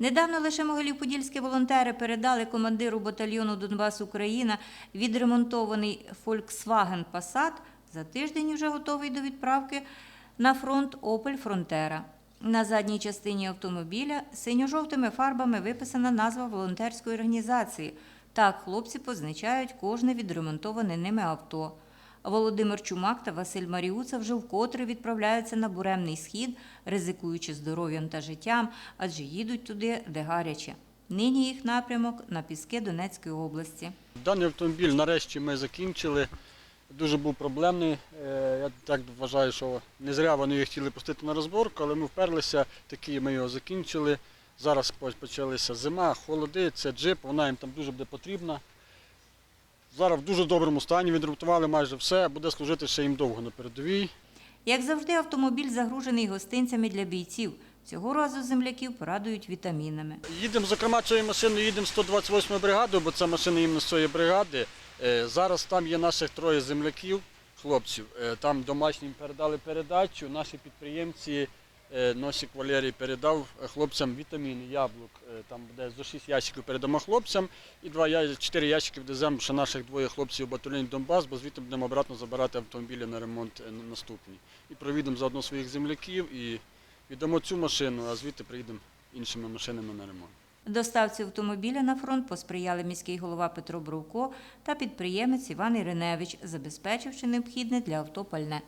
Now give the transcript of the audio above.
Недавно лише Могилів-Подільські волонтери передали командиру батальйону Донбас Україна відремонтований Volkswagen Passat. За тиждень вже готовий до відправки на фронт Opel Frontera. На задній частині автомобіля синьо-жовтими фарбами виписана назва волонтерської організації. Так хлопці позначають кожне відремонтоване ними авто. Володимир Чумак та Василь Маріуца вже вкотре відправляються на буремний схід, ризикуючи здоров'ям та життям, адже їдуть туди, де гаряче. Нині їх напрямок на піски Донецької області. Даний автомобіль нарешті ми закінчили. Дуже був проблемний. Е, Я так вважаю, що не зря вони їх хотіли пустити на розборку, але ми вперлися, такі ми його закінчили. Зараз по- почалася зима, холоди, це джип, вона їм там дуже буде потрібна. Зараз в дуже доброму стані, відремонтували майже все, буде служити ще їм довго на передовій. Як завжди, автомобіль загружений гостинцями для бійців. Цього разу земляків порадують вітамінами. Їдемо, зокрема, цією машиною їдемо 128 бригаду, бо це машина іменно цієї бригади. Е, Зараз там є наших троє земляків, хлопців. Е, Там домашнім передали передачу. Наші підприємці Носик Валерій передав е, хлопцям вітаміни, яблук. Е, Там буде зо 6 ящиків передамо хлопцям і 2 я- 4 ящики веземо ще наших двоє хлопців у батальйоні Донбас, бо звідти будемо обратно забирати автомобілі на ремонт е, на- наступні. І провідемо заодно своїх земляків і віддамо цю машину, а звідти приїдемо іншими машинами на ремонт. Доставці автомобіля на фронт посприяли міський голова Петро Бровко та підприємець Іван Іриневич, забезпечивши необхідне для авто пальне.